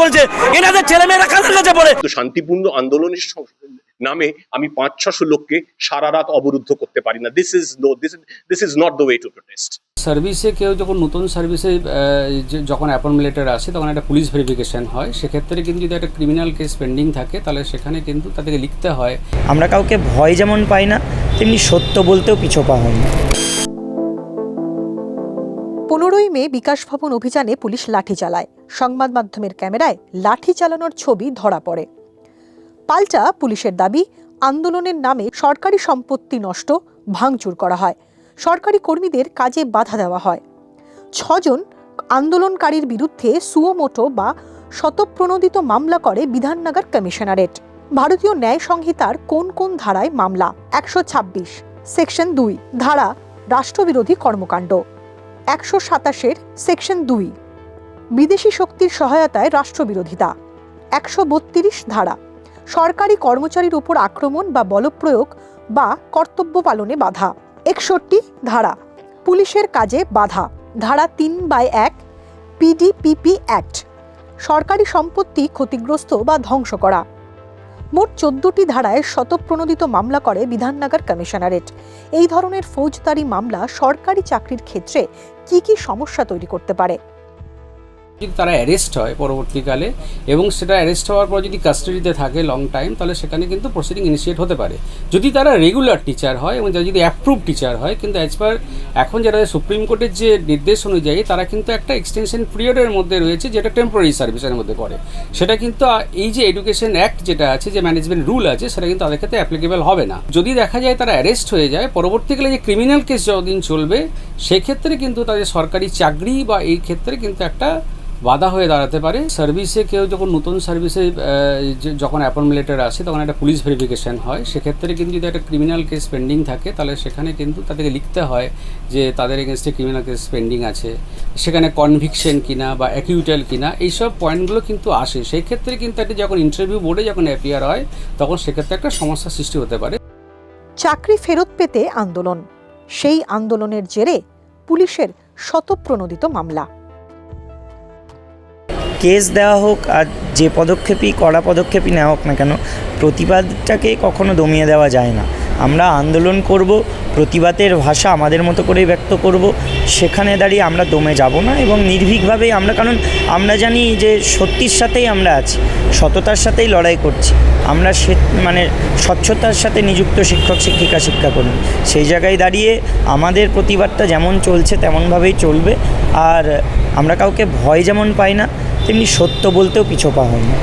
করেছে। এনাদের ছেলেমেয়েরা কাদের কাছে পড়ে তো শান্তিপূর্ণ আন্দোলনের নামে আমি পাঁচ ছশো লোককে সারা রাত অবরুদ্ধ করতে পারি না। This is no this this is not the way to protest সার্ভিসে কেউ যখন নতুন সার্ভিসে যখন অ্যাপয়েন্টমেন্ট লেটার আসে তখন একটা পুলিশ ভেরিফিকেশন হয়। সেক্ষেত্রে কিন্তু যদি একটা ক্রিমিনাল কেস পেন্ডিং থাকে তাহলে সেখানে কিন্তু তাদেরকে লিখতে হয়। আমরা কাউকে ভয় যেমন পাই না তেমনি সত্য বলতেও পিছোপা হয় না। পনেরোই মে বিকাশ ভবন অভিযানে পুলিশ লাঠি চালায়। সংবাদ মাধ্যমের ক্যামেরায় লাঠি চালানোর ছবি ধরা পড়ে। পাল্টা পুলিশের দাবি, আন্দোলনের নামে সরকারি সম্পত্তি নষ্ট, ভাঙচুর করা হয়। সরকারি কর্মীদের কাজে বাধা দেওয়া হয়। ছজন আন্দোলনকারীর বিরুদ্ধে সুয়োমোটো বা শতপ্রণোদিত মামলা করে বিধাননগর কমিশনারেট। ভারতীয় ন্যায় সংহিতার কোন কোন ধারায় মামলা? একশো ছাব্বিশ, সেকশন দুই, ধারা, রাষ্ট্রবিরোধী কর্মকাণ্ড। একশো সাতাশের সেকশন দুই। বিদেশি শক্তির সহায়তায় রাষ্ট্রবিরোধিতা, একশো বত্রিশ ধারা। সরকারি কর্মচারীর উপর আক্রমণ বা বলপ্রয়োগ বা কর্তব্য পালনে বাধা, একষট্টি ধারা। পুলিশের কাজে বাধা, ধারা তিন বাই এক পিডিপিপি অ্যাক্ট। সরকারি সম্পত্তি ক্ষতিগ্রস্ত বা ধ্বংস করা। মোট চোদ্দটি ধারায় শতপ্রণোদিত মামলা করে বিধাননগর কমিশনারেট। এই ধরনের ফৌজদারি মামলা সরকারি চাকরির ক্ষেত্রে কি কি সমস্যা তৈরি করতে পারে? যদি তারা অ্যারেস্ট হয় পরবর্তীকালে এবং সেটা অ্যারেস্ট হওয়ার পর যদি কাস্টাডিতে থাকে লং টাইম তাহলে সেখানে কিন্তু প্রসিডিং ইনিশিয়েট হতে পারে। যদি তারা রেগুলার টিচার হয় এবং যদি অ্যাপ্রুভ টিচার হয়, কিন্তু অ্যাজ পার এখন যারা সুপ্রিম কোর্টের যে নির্দেশ অনুযায়ী, তারা কিন্তু একটা এক্সটেনশন পিরিয়ডের মধ্যে রয়েছে যেটা টেম্পোরারি সার্ভিসের মধ্যে পড়ে সেটা কিন্তু এই যে এডুকেশন অ্যাক্ট যেটা আছে, যে ম্যানেজমেন্ট রুল আছে, সেটা কিন্তু তাদের ক্ষেত্রে অ্যাপ্লিকেবল হবে না। যদি দেখা যায় তারা অ্যারেস্ট হয়ে যায়, পরবর্তীকালে যে ক্রিমিনাল কেস যতদিন চলবে, সেক্ষেত্রে কিন্তু তাদের সরকারি চাকরি বা এই ক্ষেত্রে কিন্তু একটা বাধা হয়ে দাঁড়াতে পারে। সার্ভিসে কেউ যখন নতুন সার্ভিসে যখন অ্যাপয়েন্টমেন্ট লেটার আসে, তখন একটা পুলিশ ভেরিফিকেশন হয়। সেক্ষেত্রে কিন্তু যদি একটা ক্রিমিনাল কেস পেন্ডিং থাকে, তাহলে সেখানে কিন্তু তাদেরকে লিখতে হয় যে তাদের এগেনস্টে ক্রিমিনাল কেস পেন্ডিং আছে। সেখানে কনভিকশন কিনা বা অ্যাকিউটাল কিনা, এইসব পয়েন্টগুলো কিন্তু আসে। সেই ক্ষেত্রে কিন্তু একটা যখন ইন্টারভিউ বোর্ডে যখন অ্যাপিয়ার হয়, তখন সেক্ষেত্রে একটা সমস্যার সৃষ্টি হতে পারে। চাকরি ফেরত পেতে আন্দোলন। সেই আন্দোলনের জেরে পুলিশের শতপ্রণোদিত মামলা। কেস দেওয়া হোক আর যে পদক্ষেপই কড়া পদক্ষেপই নেওয়া হোক না কেন, প্রতিবাদটাকে কখনো দমিয়ে দেওয়া যায় না। আমরা আন্দোলন করব, প্রতিবাদের ভাষা আমাদের মতো করেই ব্যক্ত করব, সেখানে দাঁড়িয়ে আমরা দমে যাব না এবং নির্ভীকভাবেই আমরা, কারণ আমরা জানি যে সত্যির সাথেই আমরা আছি, সততার সাথেই লড়াই করছি। আমরা সে মানে স্বচ্ছতার সাথে নিযুক্ত শিক্ষক, শিক্ষিকা, শিক্ষাকর্মী, সেই জায়গায় দাঁড়িয়ে আমাদের প্রতিবাদটা যেমন চলছে তেমনভাবেই চলবে। আর আমরা কাউকে ভয় যেমন পাই না তেমনি সত্য বলতেও পিছু হয় না